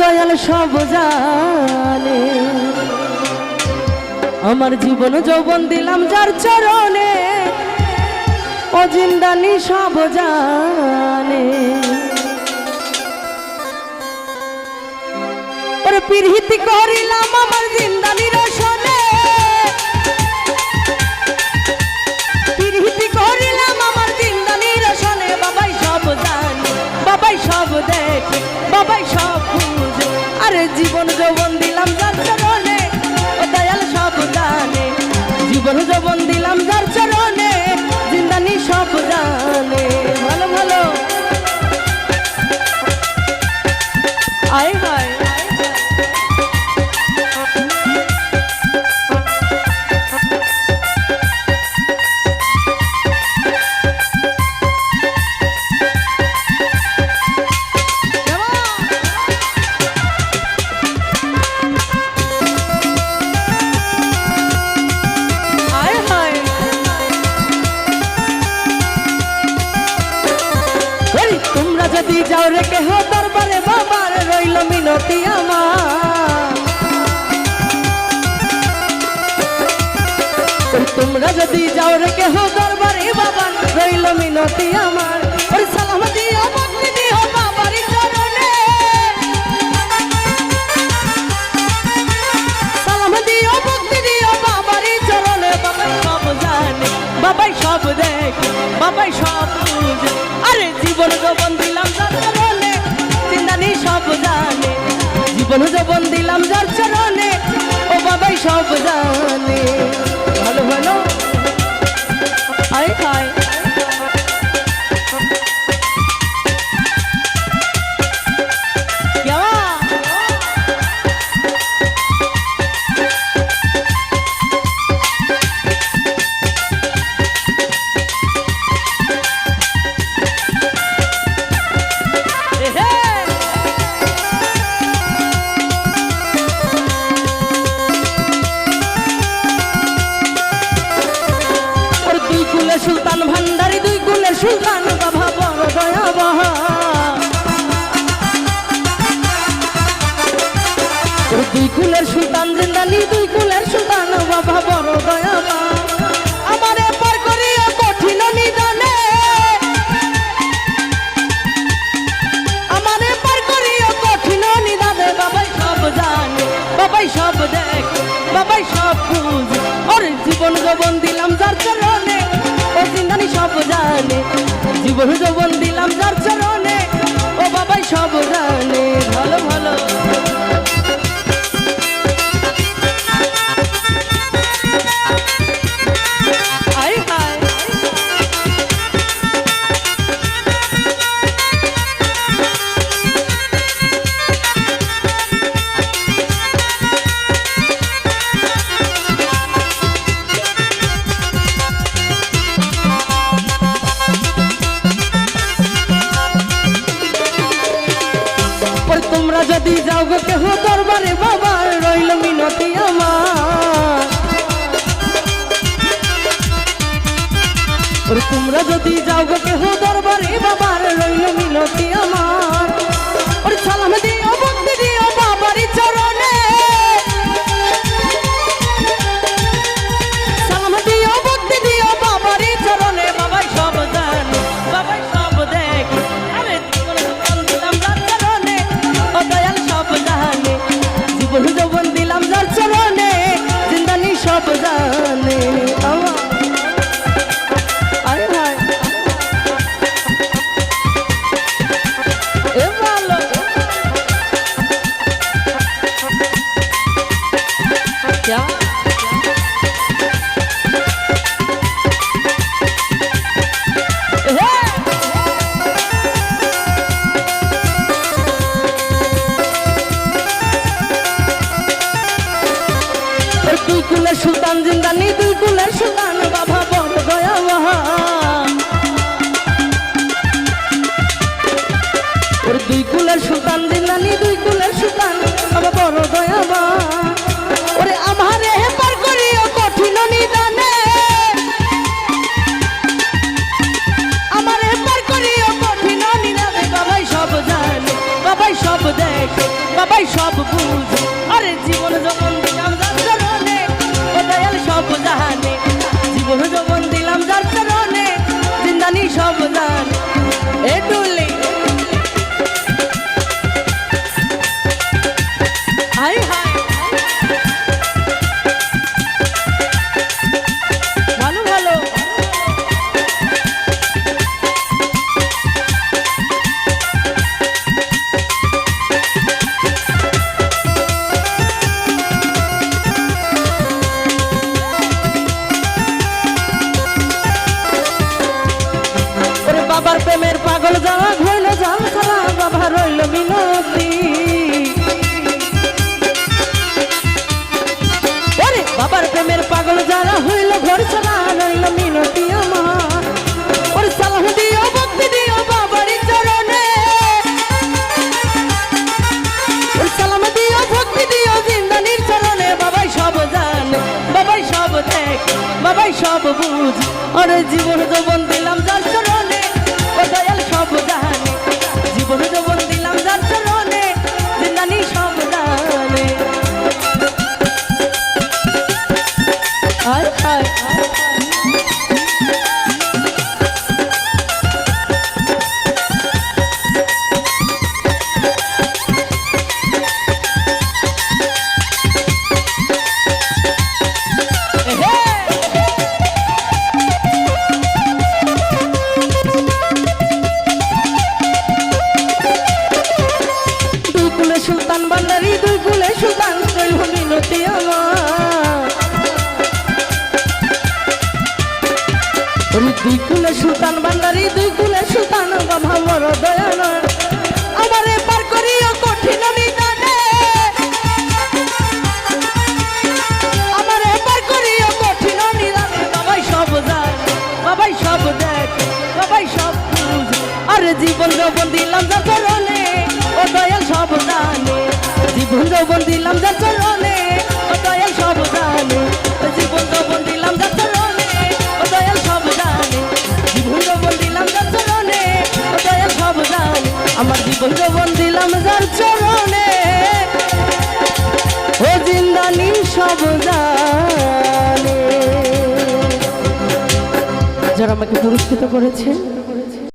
দয়াল সব জানে। আমার জীবন যৌবন দিলাম যার চরণে, ও জিন্দানি সব জানে। ওরে পিরহিতি করিলাম আমার জিন্দানি যাও রে কেহ দরবারে, বাবার রইল মিনতি আমার। তোমরা যদি যাও রে কেহ দরবারে, বাবার রইল মিনতি আমার। সব সব দেখে জীবন যৌবন সুলতান ভান্ডারি দুই কুলের সুলতান বাবা বড় দয়াবহ দুই কুলের সুলতান জিন্দানি, দুই কুলের সুলতান বাবা বড় দয়াবা সব দেখে, বাবাই সব বুঝে। ওর জীবন যৌবন দিলাম যার জিন্দানি সব জানে জীবন যৌবন মিনতি আমার। তোমরা যদি সুলতান জিন্দানি, দুই কুলের সুলতান, বাবা দয়া মহা ওর দুই কুলের সুলতান জিন্দানি, দুই কুলের সুলতান, বাবা বড় দয়া সব বুঝ। আরে জীবন যখন সব বুঝ আরে জীবন দিলাম যৌবন দিলাম যা চরণে, ও দয়াল সব জানে জীবন যৌবন দিলাম যা চরণে, ও দয়াল সব জানে জীবন যৌবন দিলাম যা চরণে, ও দয়াল সব জানে জীবন যৌবন দিলাম যা চরণে, ও দয়াল সব জানে আমার জীবন যৌবন দিলাম যার চরণে। ও জিন্দানি সব জানে যারা আমাকে পুরস্কৃত করেছে